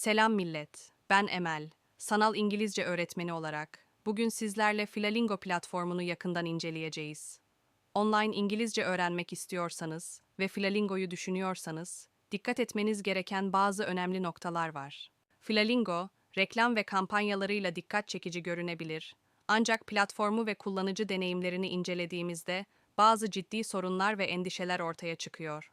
Selam millet. Ben Emel. Sanal İngilizce öğretmeni olarak bugün sizlerle Filalingo platformunu yakından inceleyeceğiz. Online İngilizce öğrenmek istiyorsanız ve Filalingo'yu düşünüyorsanız dikkat etmeniz gereken bazı önemli noktalar var. Filalingo, reklam ve kampanyalarıyla dikkat çekici görünebilir. Ancak platformu ve kullanıcı deneyimlerini incelediğimizde bazı ciddi sorunlar ve endişeler ortaya çıkıyor.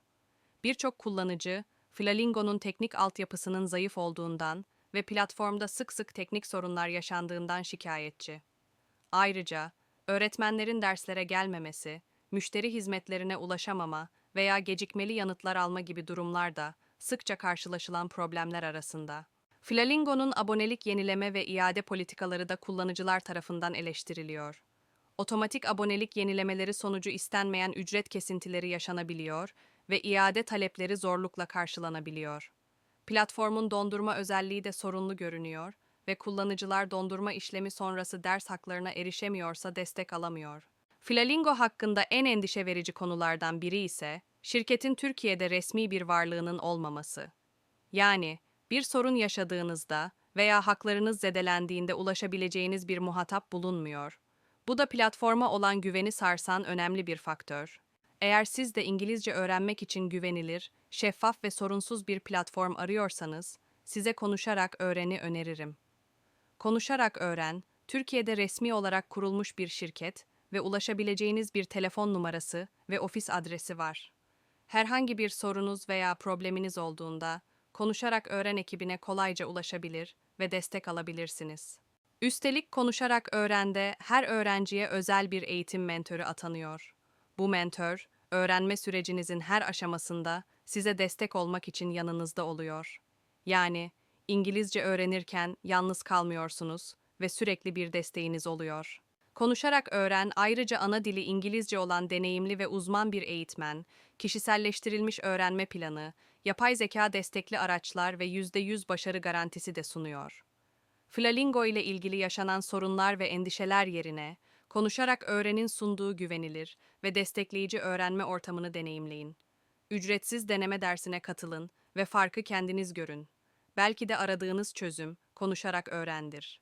Birçok kullanıcı, Flamingo'nun teknik altyapısının zayıf olduğundan ve platformda sık sık teknik sorunlar yaşandığından şikayetçi. Ayrıca, öğretmenlerin derslere gelmemesi, müşteri hizmetlerine ulaşamama veya gecikmeli yanıtlar alma gibi durumlar da sıkça karşılaşılan problemler arasında. Flamingo'nun abonelik yenileme ve iade politikaları da kullanıcılar tarafından eleştiriliyor. Otomatik abonelik yenilemeleri sonucu istenmeyen ücret kesintileri yaşanabiliyor ve iade talepleri zorlukla karşılanabiliyor. Platformun dondurma özelliği de sorunlu görünüyor ve kullanıcılar dondurma işlemi sonrası ders haklarına erişemiyorsa destek alamıyor. Flamingo hakkında en endişe verici konulardan biri ise şirketin Türkiye'de resmi bir varlığının olmaması. Yani bir sorun yaşadığınızda veya haklarınız zedelendiğinde ulaşabileceğiniz bir muhatap bulunmuyor. Bu da platforma olan güveni sarsan önemli bir faktör. Eğer siz de İngilizce öğrenmek için güvenilir, şeffaf ve sorunsuz bir platform arıyorsanız, size Konuşarak Öğren'i öneririm. Konuşarak Öğren, Türkiye'de resmi olarak kurulmuş bir şirket ve ulaşabileceğiniz bir telefon numarası ve ofis adresi var. Herhangi bir sorunuz veya probleminiz olduğunda, Konuşarak Öğren ekibine kolayca ulaşabilir ve destek alabilirsiniz. Üstelik Konuşarak Öğren'de her öğrenciye özel bir eğitim mentörü atanıyor. Bu mentor, öğrenme sürecinizin her aşamasında size destek olmak için yanınızda oluyor. Yani İngilizce öğrenirken yalnız kalmıyorsunuz ve sürekli bir desteğiniz oluyor. Konuşarak öğren ayrıca ana dili İngilizce olan deneyimli ve uzman bir eğitmen, kişiselleştirilmiş öğrenme planı, yapay zeka destekli araçlar ve %100 başarı garantisi de sunuyor. Flamingo ile ilgili yaşanan sorunlar ve endişeler yerine, konuşarak öğrenin sunduğu güvenilir ve destekleyici öğrenme ortamını deneyimleyin. Ücretsiz deneme dersine katılın ve farkı kendiniz görün. Belki de aradığınız çözüm konuşarak öğrendir.